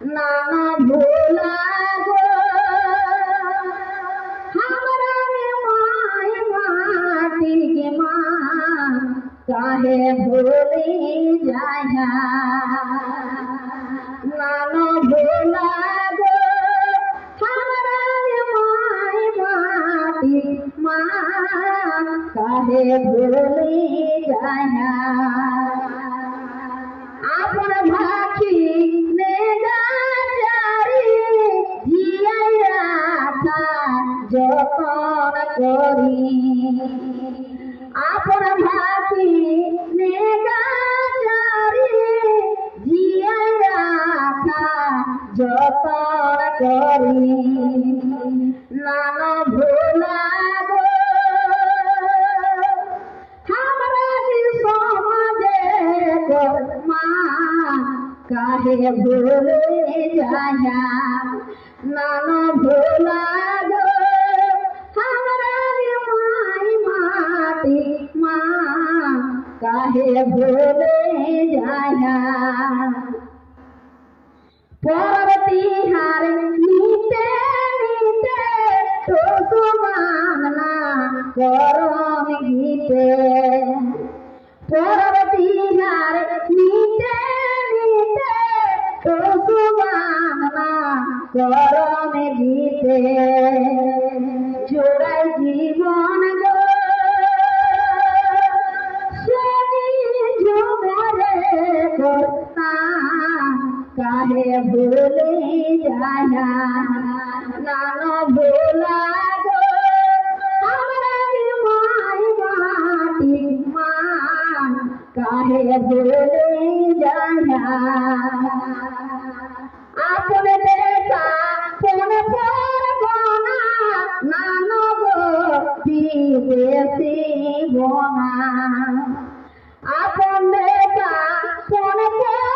না ভোলা গো। হামরে মায় মাটি গে মা কাহে ভোলে না ভোলা গো। হামরে মায় মাটি মা কাহে ভাই আপন ভাতি নেগাচারি জিয়াই রাখা যতন করি। নানা ভোলা কাহে ভুলে যায় নানা ভুল काहे भोले जाया? पार्वती हार नीते नीते तो सुमाना करम गीते। पार्वती हार नीते नीते तो सुमाना कर কাহে ভুলে যায়া নানো ভোলা গো, আমরা মাই মাটি মা কাহে ভুলে যায়া আপনে দেখা গো বিদেশি গনা আপন দেখা পর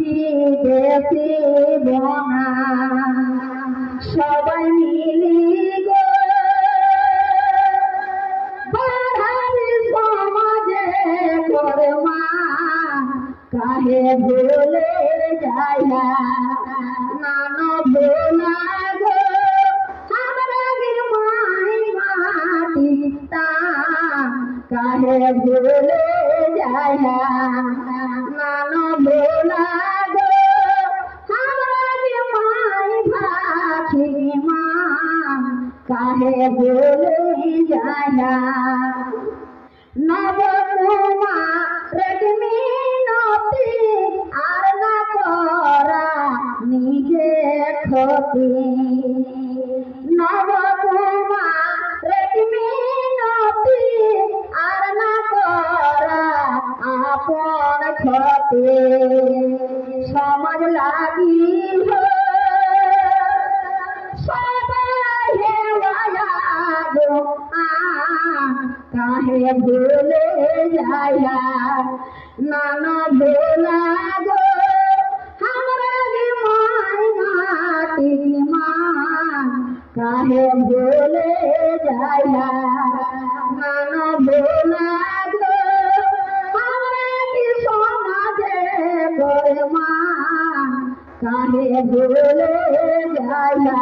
বিদেশি গনা সবাই মিলি গো সমাজে কর্মা কাহে ভুলে যায়া নানো ভোলা কাহে ভুলে যায়া কাহে ভুলে যায়া নবকুমা রেডমি নতি আর না করা নিজে ক্ষতি নবকুমা রেডমি নতি আর না করা আপন ক্ষতি সমাজ লাগি হো কাহে ভুলে যায়া নানা ভোলা গো, আমরা রে মাটি মা কাহে ভুলে যায়া নানা ভোলা গো, আমরা কি সমাজে করে মা কাহে ভুলে যায়া